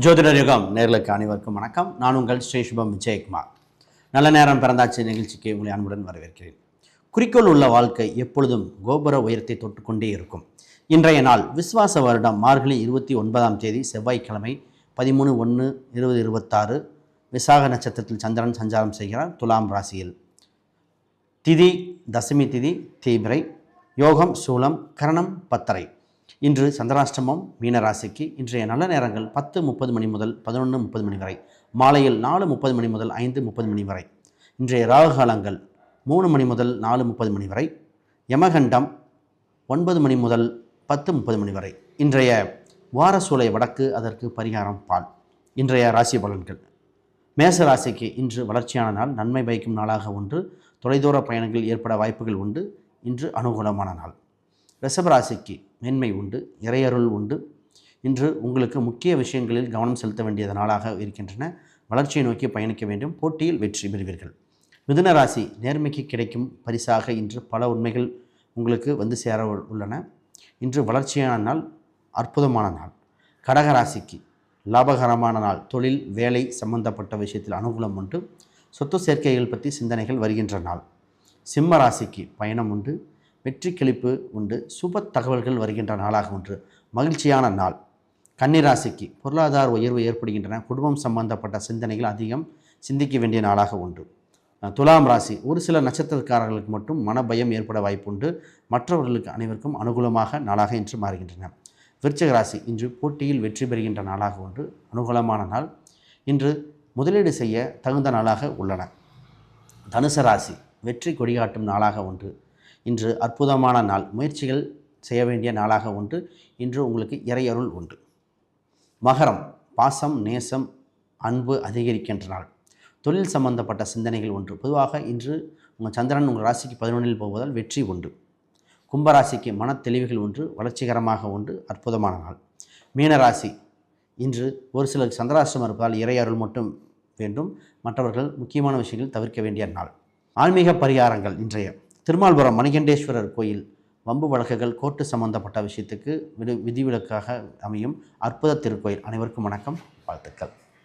ஜோதிடர் யுகம் நேர்களுக்கு அனைவருக்கும் வணக்கம். நான் உங்கள் ஸ்ரீ சுபம் விஜயகுமார். நல்ல நேரம் பிறந்தாச்சு நிகழ்ச்சிக்கு உங்களை அன்புடன் வரவேற்கிறேன். குறிக்கோள் உள்ள வாழ்க்கை எப்பொழுதும் கோபுர உயரத்தை தொட்டுக்கொண்டே இருக்கும். இன்றைய நாள் விஸ்வாச வருடம் மார்கழி இருபத்தி ஒன்பதாம் தேதி செவ்வாய்க்கிழமை பதிமூணு ஒன்று இருபது இருபத்தாறு விசாக நட்சத்திரத்தில் சந்திரன் சஞ்சாரம் செய்கிறார் துலாம் ராசியில். திதி தசமி திதி தேய்பிரை யோகம் சூலம் கரணம் பத்தரை. இன்று சந்திராஷ்டமம் மீனராசிக்கு இன்றைய நல்ல நேரங்கள் பத்து முப்பது மணி முதல் பதினொன்று முப்பது மணி வரை. மாலையில் நாலு முப்பது மணி முதல் ஐந்து முப்பது மணி வரை. இன்றைய ராகுகாலங்கள் மூணு மணி முதல் நாலு முப்பது மணி வரை. யமகண்டம் ஒன்பது மணி முதல் பத்து முப்பது மணி வரை. இன்றைய வார சூளை வடக்கு அதற்கு பரிகாரம் பால். இன்றைய ராசி பலன்கள். மேச ராசிக்கு இன்று வளர்ச்சியான நாள் நன்மை பயக்கும் நாளாக ஒன்று. தொலைதூர பயணங்கள் ஏற்பட வாய்ப்புகள் உண்டு. இன்று அனுகூலமான நாள். ரிஷபராசிக்கு மேன்மை உண்டு இறையருள் உண்டு. இன்று உங்களுக்கு முக்கிய விஷயங்களில் கவனம் செலுத்த வேண்டியது நாளாக இருக்கின்றன. வளர்ச்சியை நோக்கி பயணிக்க வேண்டும். போட்டியில் வெற்றி பெறுவீர்கள். மிதுன ராசி நேர்மைக்கு கிடைக்கும் பரிசாக இன்று பல உண்மைகள் உங்களுக்கு வந்து சேர உள்ளன. இன்று வளர்ச்சியான நாள் அற்புதமான நாள். கடக ராசிக்கு லாபகரமான நாள். தொழில் வேலை சம்பந்தப்பட்ட விஷயத்தில் அனுகூலம் உண்டு. சொத்து சேர்க்கைகள் பற்றி சிந்தனைகள் வருகின்ற நாள். சிம்ம ராசிக்கு பயணம் உண்டு. வெற்றி கிளிப்பு உண்டு. சுப தகவல்கள் வருகின்ற நாளாக ஒன்று. மகிழ்ச்சியான நாள். கன்னிராசிக்கு பொருளாதார உயர்வு ஏற்படுகின்றன. குடும்பம் சம்பந்தப்பட்ட சிந்தனைகள் அதிகம். சிந்திக்க வேண்டிய நாளாக ஒன்று. துலாம் ராசி. ஒரு சில நட்சத்திரக்காரர்களுக்கு மட்டும் மனபயம் ஏற்பட வாய்ப்புண்டு. மற்றவர்களுக்கு அனைவருக்கும் அனுகூலமாக நாளாக இன்று மாறுகின்றன. விருச்சிக ராசி. இன்று போட்டியில் வெற்றி பெறுகின்ற நாளாக ஒன்று. அனுகூலமான நாள். இன்று முதலீடு செய்ய தகுந்த நாளாக உள்ளன. தனுச ராசி. வெற்றி கொடிகாட்டும் நாளாக ஒன்று. இன்று அற்புதமான நாள். முயற்சிகள் செய்ய வேண்டிய நாளாக ஒன்று. இன்று உங்களுக்கு இறையருள் உண்டு மகரம் பாசம் நேசம் அன்பு அதிகரிக்கின்ற நாள். தொழில் சம்பந்தப்பட்ட சிந்தனைகள் ஒன்று. பொதுவாக இன்று உங்கள் சந்திரன் உங்கள் ராசிக்கு பதினொன்றில் போவதால் வெற்றி உண்டு கும்பராசிக்கு மன தெளிவுகள் ஒன்று. வளர்ச்சிகரமாக உண்டு அற்புதமான நாள். மீனராசி இன்று ஒரு சிலருக்கு சந்திராஷ்டிரம் இருப்பதால் இறையருள் மட்டும் வேண்டும். மற்றவர்கள் முக்கியமான விஷயங்கள் தவிர்க்க வேண்டிய நாள். ஆன்மீக பரிகாரங்கள் இன்றைய திருமால்புரம் மணிகண்டேஸ்வரர் கோயில் வம்பு வழக்குகள் கோர்ட்டு சம்பந்தப்பட்ட விஷயத்துக்கு விதி விதிவிலக்காக அமையும் அற்புத திருக்கோயில் அனைவருக்கும் வணக்கம் வாழ்த்துக்கள்.